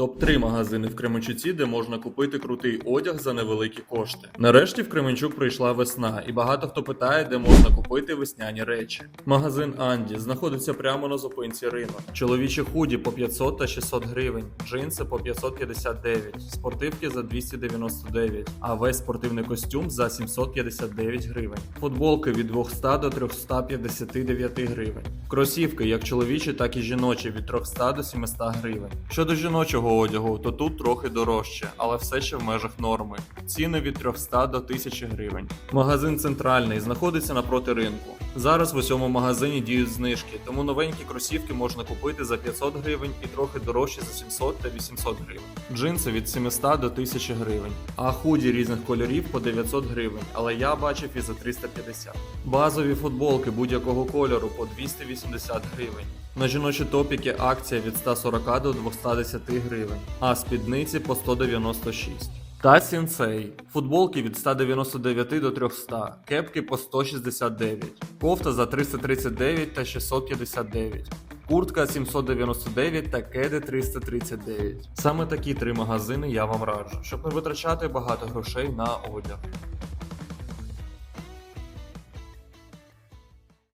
Топ-3 магазини в Кременчуці, де можна купити крутий одяг за невеликі кошти. Нарешті в Кременчук прийшла весна, і багато хто питає, де можна купити весняні речі. Магазин Анді знаходиться прямо на зупинці ринок. Чоловічі худі по 500 та 600 гривень, джинси по 559, спортивки за 299, а весь спортивний костюм за 759 гривень. Футболки від 200 до 359 гривень. Кросівки як чоловічі, так і жіночі від 300 до 700 гривень. Щодо жіночого одягу, то тут трохи дорожче, але все ще в межах норми. Ціни від 300 до 1000 гривень. Магазин центральний знаходиться напроти ринку. Зараз в усьому магазині діють знижки, тому новенькі кросівки можна купити за 500 гривень і трохи дорожче за 700 та 800 гривень. Джинси від 700 до 1000 гривень, а худі різних кольорів по 900 гривень, але я бачив і за 350. Базові футболки будь-якого кольору по 280 гривень. На жіночі топіки акція від 140 до 210 гривень, а спідниці по 196. Та сінсей. Футболки від 199 до 300, кепки по 169, кофта за 339 та 659. Куртка 799 та кеди 339. Саме такі три магазини я вам раджу, щоб не витрачати багато грошей на одяг.